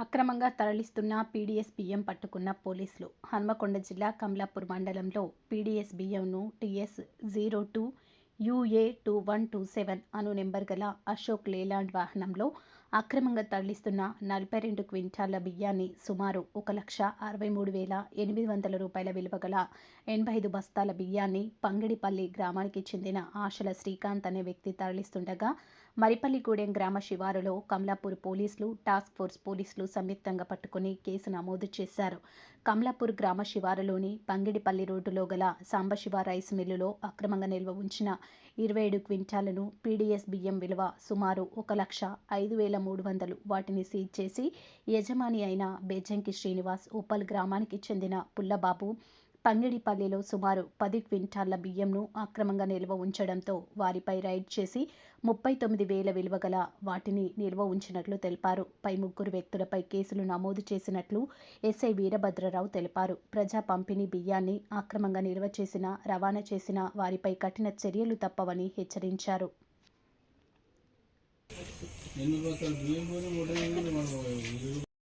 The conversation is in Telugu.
అక్రమంగా తరలిస్తున్న పీడీఎస్ బియ్యం పట్టుకున్న పోలీసులు. హన్మకొండ జిల్లా కమలాపూర్ మండలంలో PDS బియ్యంను TS zero two UA two one two seven అను నెంబర్ గల అశోక్ లేలాండ్ వాహనంలో అక్రమంగా తరలిస్తున్న నలభై రెండు క్వింటాళ్ళ బియ్యాన్ని సుమారు ఒక లక్ష అరవై మూడు వేల ఎనిమిది వందల రూపాయల విలువ గల ఎనభై ఐదు బస్తాల బియ్యాన్ని పంగిడిపల్లి గ్రామానికి చెందిన ఆశల శ్రీకాంత్ అనే వ్యక్తి తరలిస్తుండగా మరిపల్లిగూడెం గ్రామ శివారులో కమలాపూర్ పోలీసులు టాస్క్ ఫోర్స్ పోలీసులు సంయుక్తంగా పట్టుకుని కేసు నమోదు చేశారు. కమలాపూర్ గ్రామ శివారులోని పంగిడిపల్లి రోడ్డులో గల సాంబశివ రైస్ మిల్లులో అక్రమంగా నిల్వ ఉంచిన ఇరవై ఏడు క్వింటాలను పీడీఎస్ బియ్యం విలువ సుమారు ఒక లక్ష ఐదు వేల మూడు వందలు. వాటిని సీజ్ చేసి యజమాని అయిన బేజంకి శ్రీనివాస్ ఉప్పల్ గ్రామానికి చెందిన పుల్లబాబు పంగిడిపల్లిలో సుమారు పది క్వింటాళ్ళ బియ్యంను అక్రమంగా నిల్వ ఉంచడంతో వారిపై రైడ్ చేసి ముప్పై తొమ్మిది వేల విలువ గల వాటిని నిల్వ ఉంచినట్లు తెలిపారు. పై ముగ్గురు వ్యక్తులపై కేసులు నమోదు చేసినట్లు ఎస్ఐ వీరభద్రరావు తెలిపారు. ప్రజా పంపిణీ బియ్యాన్ని అక్రమంగా నిల్వ చేసిన రవాణా చేసిన వారిపై కఠిన చర్యలు తప్పవని హెచ్చరించారు. ఎన్ని బస్తాలు బియ్యం పోయి మూట మనం